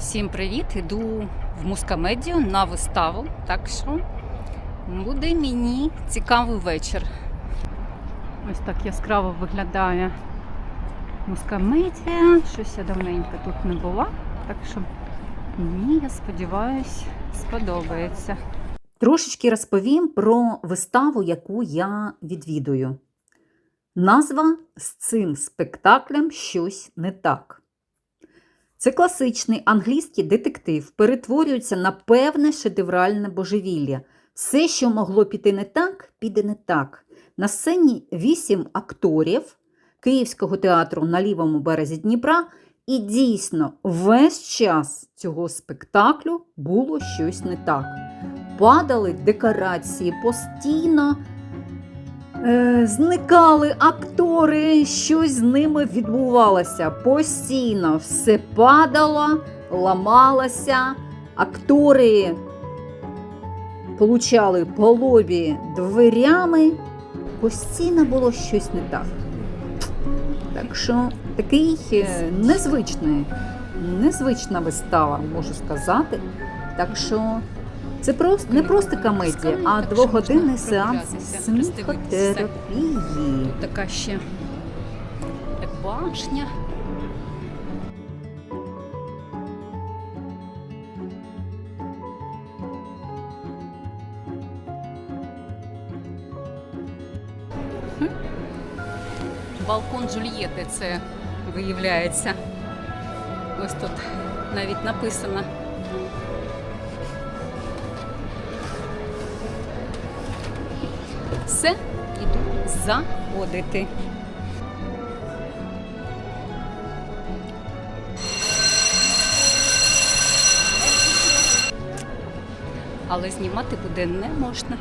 Всім привіт! Іду в мускамедію на виставу. Так що буде мені цікавий вечір. Ось так яскраво виглядає мускамедія. Щось я давненько тут не була. Так що мені, я сподіваюся, сподобається. Трошечки розповім про виставу, яку я відвідую. Назва з цим спектаклем щось не так. Це класичний англійський детектив перетворюється на певне шедевральне божевілля. Все, що могло піти не так, піде не так. На сцені вісім акторів Київського театру на лівому березі Дніпра, і дійсно весь час цього спектаклю було щось не так. Падали декорації постійно. Е, зникали актори, щось з ними відбувалося. Постійно все падало, ламалося, актори получали по лобі дверями. Постійно було щось не так. Так що такий е, незвичний, незвична вистава, можу сказати. Так що це просто не просто комедія, а двогодинний сеанс сміхотерапії. Тут така ще башня. Балкон Джульєти це виявляється. Ось тут навіть написано. Все, іду заходити. Але знімати буде не можна.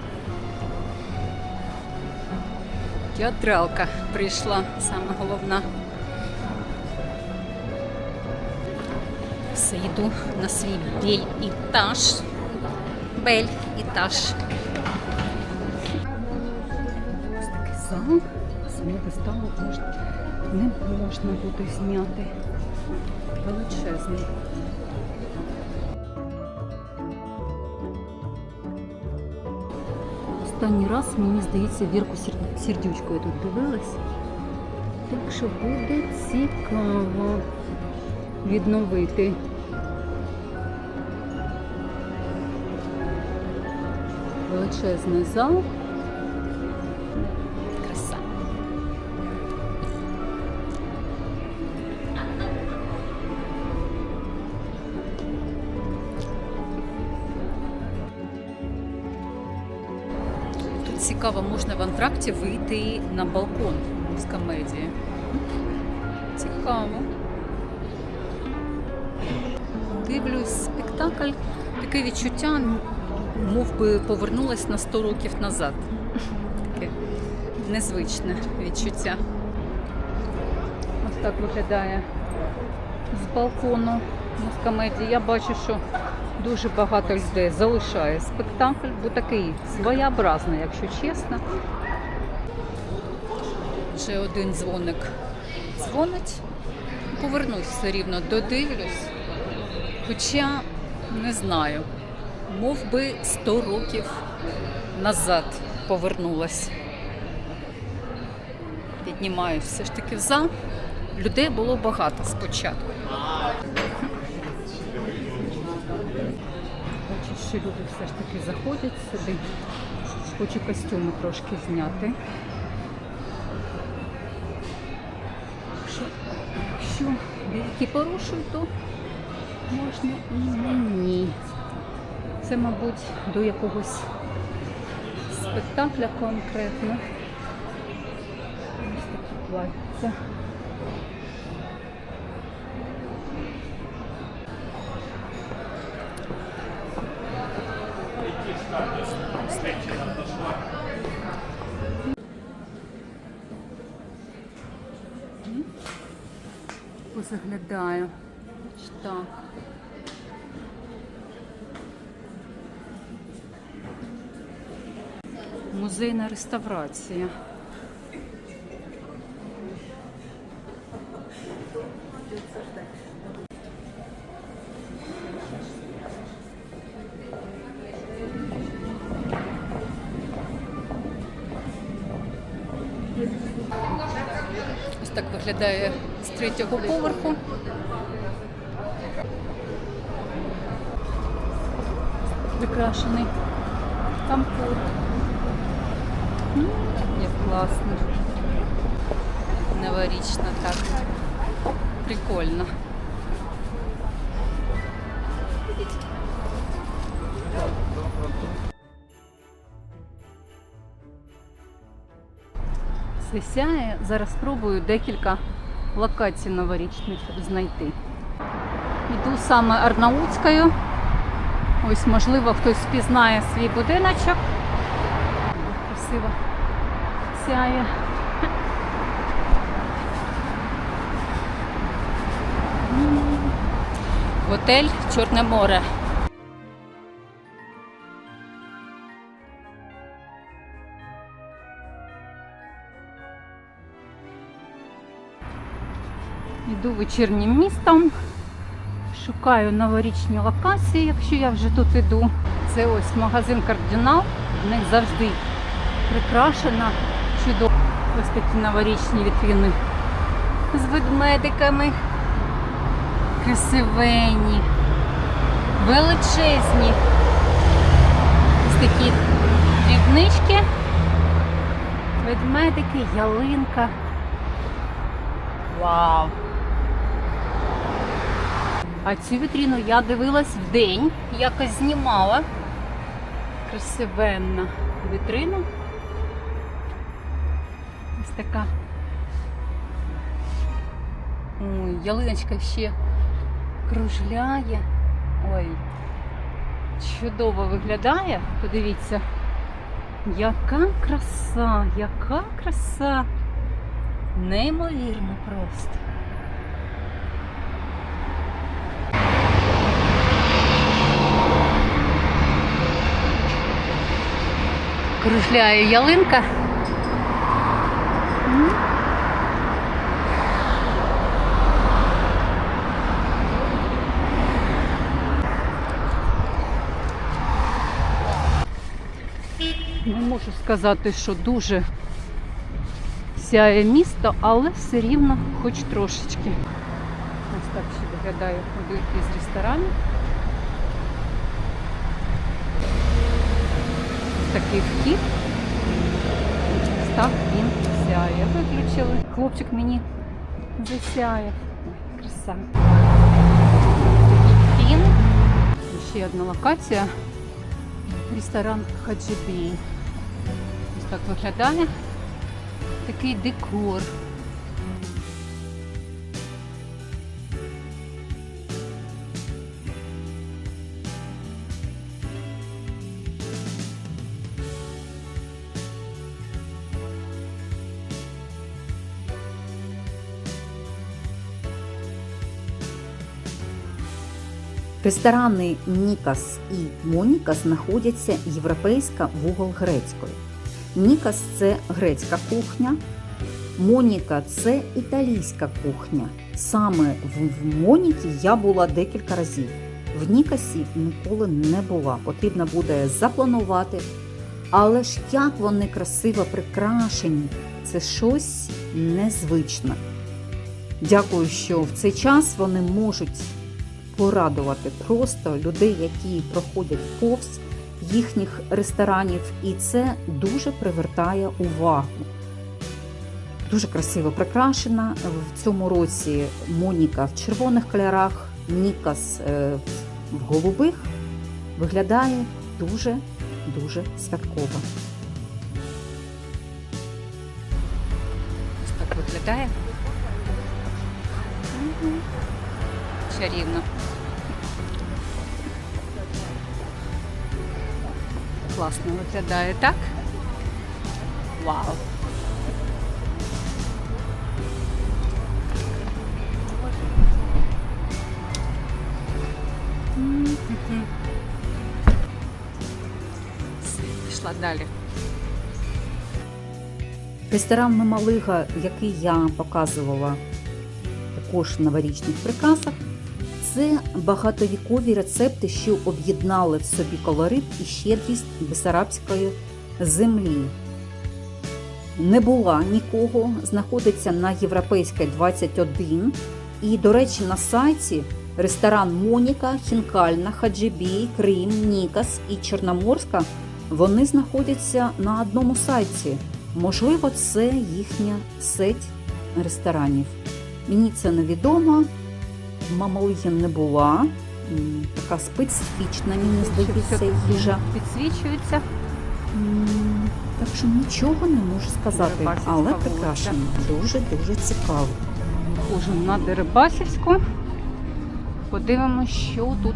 Театралка прийшла, саме головна. Все, йду на свій бель-ітаж. Бель-ітаж. Зал. Саму виставу можна, не можна буде зняти. Величезний. Останній раз, мені здається, Вірку Сердючку я тут дивилась. Так що буде цікаво відновити. Величезний зал. Цікаво, можна в антракті вийти на балкон з комедії. Цікаво. Дивлюсь спектакль, таке відчуття, мов би повернулась на 100 років назад. Таке незвичне відчуття. Ось так виглядає з балкону з комедії. Я бачу, що дуже багато людей залишає спектакль, бо такий своєобразний, якщо чесно. Ще один дзвоник дзвонить. Повернусь все рівно, додивлюсь. Хоча не знаю, мов би 100 років назад повернулась. Піднімаюсь все ж таки в зал. Людей було багато спочатку. Бачу, що люди все ж таки заходять сюди. Хочу костюми трошки зняти. Якщо, деякі порушують, то можна і мені. Це, мабуть, до якогось спектакля конкретно. Ось такі плаття. Позаглядаю. Ось Так. Музейна реставрація. Третього поверху. Прикрашений компот. М, Як класно. Новорічно так. Прикольно. Сяє. Зараз спробую декілька локацій новорічних знайти. Йду саме Арнаутською. Ось, можливо, хтось впізнає свій будиночок. Красиво сяє. Готель Чорне море. Вечірнім містом, шукаю новорічні локації, якщо я вже тут іду. Це ось магазин Кардинал. В них завжди прикрашена чудово. Ось такі новорічні вітрини з ведмедиками. Красивенні, величезні. Ось такі дрібнички, ведмедики, ялинка. Вау! А цю вітрину я дивилась в день, якось знімала. Красивенна вітрина. Ось така. Ой, ялиночка ще кружляє. Ой, чудово виглядає. Подивіться. Яка краса, яка краса. Неймовірно просто. Кружляє ялинка. Не можу сказати, що дуже сяє місто, але все рівно хоч трошечки. Ось так ще виглядає один із ресторанів. Такий вхід. став він сяє. Виключили. Хлопчик мені засяє. Краса. Він. Ще одна локація. Ресторан Хаджибей. Ось так виглядає. Такий декор. Ресторани Нікас і Монікас знаходяться європейська вугол грецької. Нікас це грецька кухня, Моніка це італійська кухня. Саме в Монікі я була декілька разів. В Нікасі ніколи не була. Потрібно буде запланувати. Але ж як вони красиво прикрашені, це щось незвичне. Дякую, що в цей час вони можуть порадувати просто людей, які проходять повз їхніх ресторанів, і це дуже привертає увагу. Дуже красиво прикрашена. В цьому році Моніка в червоних кольорах, Нікас е, в голубих. Виглядає дуже дуже святково. Ось так виглядає. Чарівно. Класно виглядає, так? Вау. Пішла далі. Ресторан Мамалига, який я показувала також в новорічних прикрасах, це багатовікові рецепти, що об'єднали в собі колорит і щедрість бесарабської землі. не була нікого, знаходиться на Європейській 21. І, до речі, на сайті ресторан Моніка, Хінкальна, Хаджибій, Крим, Нікас і Чорноморська вони знаходяться на одному сайті. Можливо, це їхня сеть ресторанів. Мені це невідомо. Мамалигін не була. Така специфічна, мені здається, їжа. Підсвічується. Так що нічого не можу сказати, але вулиця. прикрашено. Дуже дуже цікаво. Схоже на Дерибасівську. Подивимось, що тут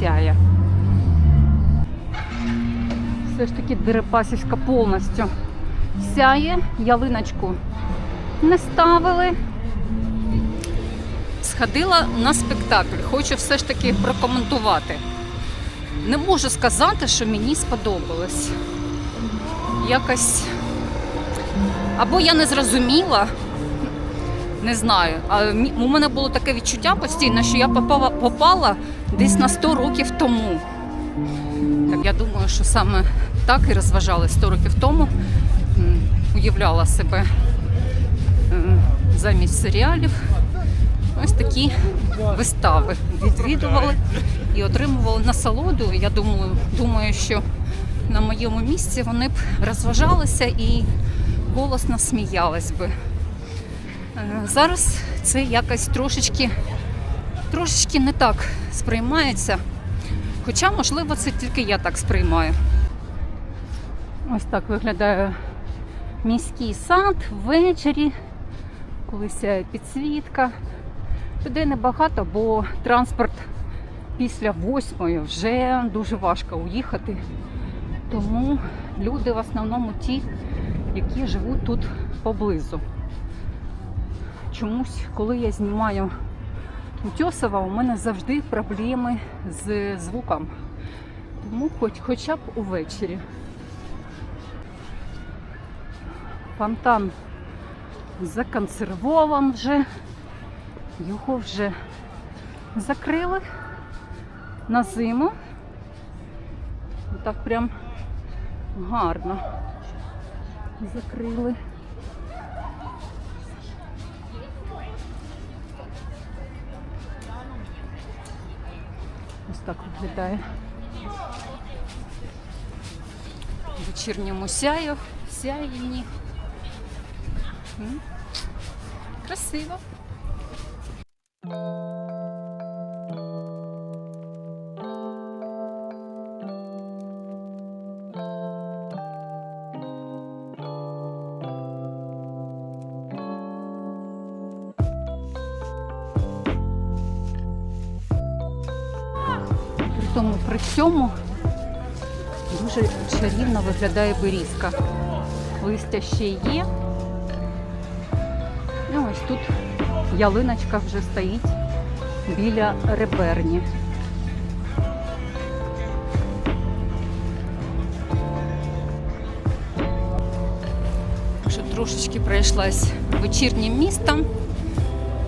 сяє. Все ж таки Дерибасівська повністю сяє. Ялиночку не ставили. Сходила на спектакль. Хочу все ж таки прокоментувати. Не можу сказати, що мені сподобалось. Якось. Або я не зрозуміла, не знаю. А у мене було таке відчуття постійно, що я попала, попала десь на 100 років тому. Так я думаю, що саме так і розважали 100 років тому. Уявляла себе замість серіалів. Ось такі вистави відвідували і отримували насолоду. Я думаю, думаю, що на моєму місці вони б розважалися і голосно сміялись би. Е, Зараз це якось трошечки, трошечки не так сприймається. Хоча, можливо, це тільки я так сприймаю. Ось так виглядає міський сад ввечері, коли сяє підсвітка. Людей небагато, бо транспорт після восьмої вже дуже важко уїхати. Тому люди в основному ті, які живуть тут поблизу. Чомусь, коли я знімаю Утьосова, у мене завжди проблеми з звуком. Тому хоч, хоча б увечері. Фонтан законсервован вже. Його вже закрили на зиму. Так прям гарно закрили. Ось так виглядає. Вечірньому сяю, сяєнні. М. Красиво. При цьому дуже чарівно виглядає берізка. Листя ще є. І ось тут ялиночка вже стоїть біля реберні. Трошечки пройшлась вечірнім містом.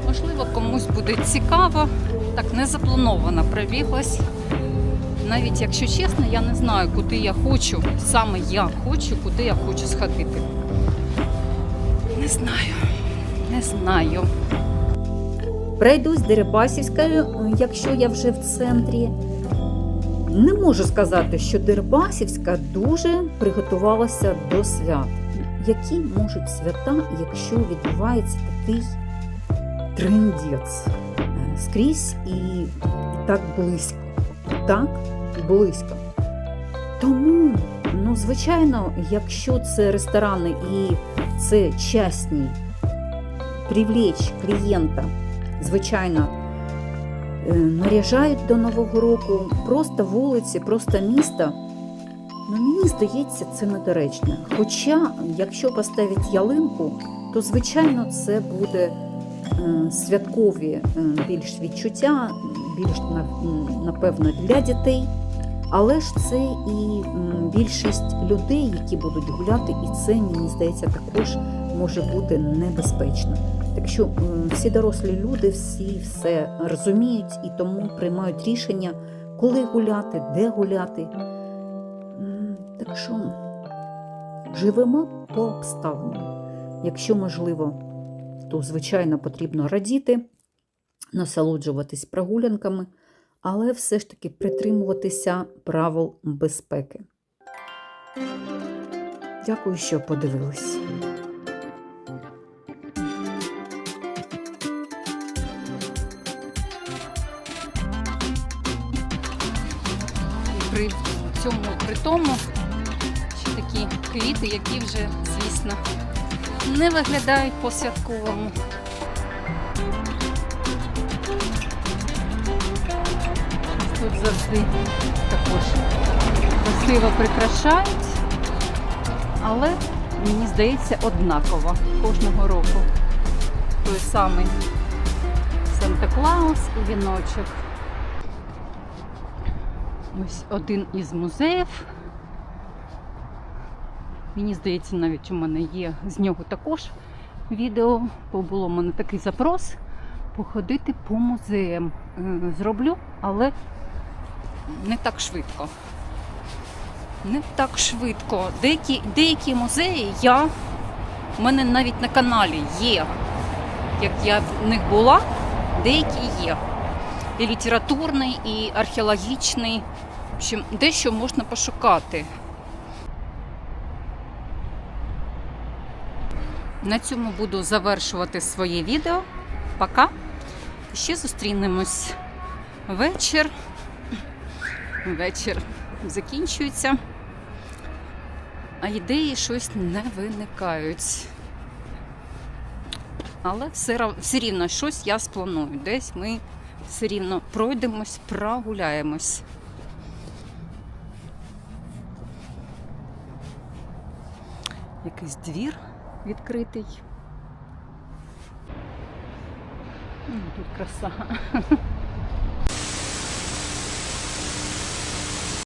Можливо, комусь буде цікаво. Так не заплановано пробіглась. Навіть якщо чесно, я не знаю, куди я хочу. Саме я хочу, куди я хочу сходити. Не знаю. Не знаю. Пройдусь Дерибасівською, якщо я вже в центрі. Не можу сказати, що Дерибасівська дуже приготувалася до свят. Які можуть свята, якщо відбувається такий трендець Е, скрізь і так близько. Так близько. Тому, ну, звичайно, якщо це ресторани і це частні привлечь клієнта, звичайно, е, наряжають до Нового року просто вулиці, просто міста. Ну, мені здається, це недоречно. Хоча, якщо поставити ялинку, то звичайно це буде е, святкові е, більш відчуття, більш напевно для дітей. Але ж це і більшість людей, які будуть гуляти, і це, мені здається, також може бути небезпечно. Так що всі дорослі люди, всі все розуміють і тому приймають рішення, коли гуляти, де гуляти. Так що Живемо по обставинам. Якщо можливо, то звичайно потрібно радіти, насолоджуватись прогулянками, але все ж таки притримуватися правил безпеки. Дякую, що подивились. При цьому при тому ще такі квіти, які вже, звісно, не виглядають по-святковому. Завжди також красиво прикрашають, але мені здається однаково кожного року. Той самий Санта-Клаус і віночок. Ось один із музеїв. Мені здається, навіть у мене є з нього також відео, бо було в мене такий запрос походити по музеям. Е, Зроблю, але не так швидко. Не так швидко. Деякі, деякі музеї я. У мене навіть на каналі є. Як я в них була, деякі є. І літературний, і археологічний. В общем, дещо можна пошукати. На цьому буду завершувати своє відео. Пока. Ще зустрінемось. Вечір. Вечір закінчується. А ідеї щось не виникають. Але все, все рівно щось я спланую. Десь ми все рівно пройдемось, прогуляємось. Якийсь двір відкритий. Ну, Тут краса.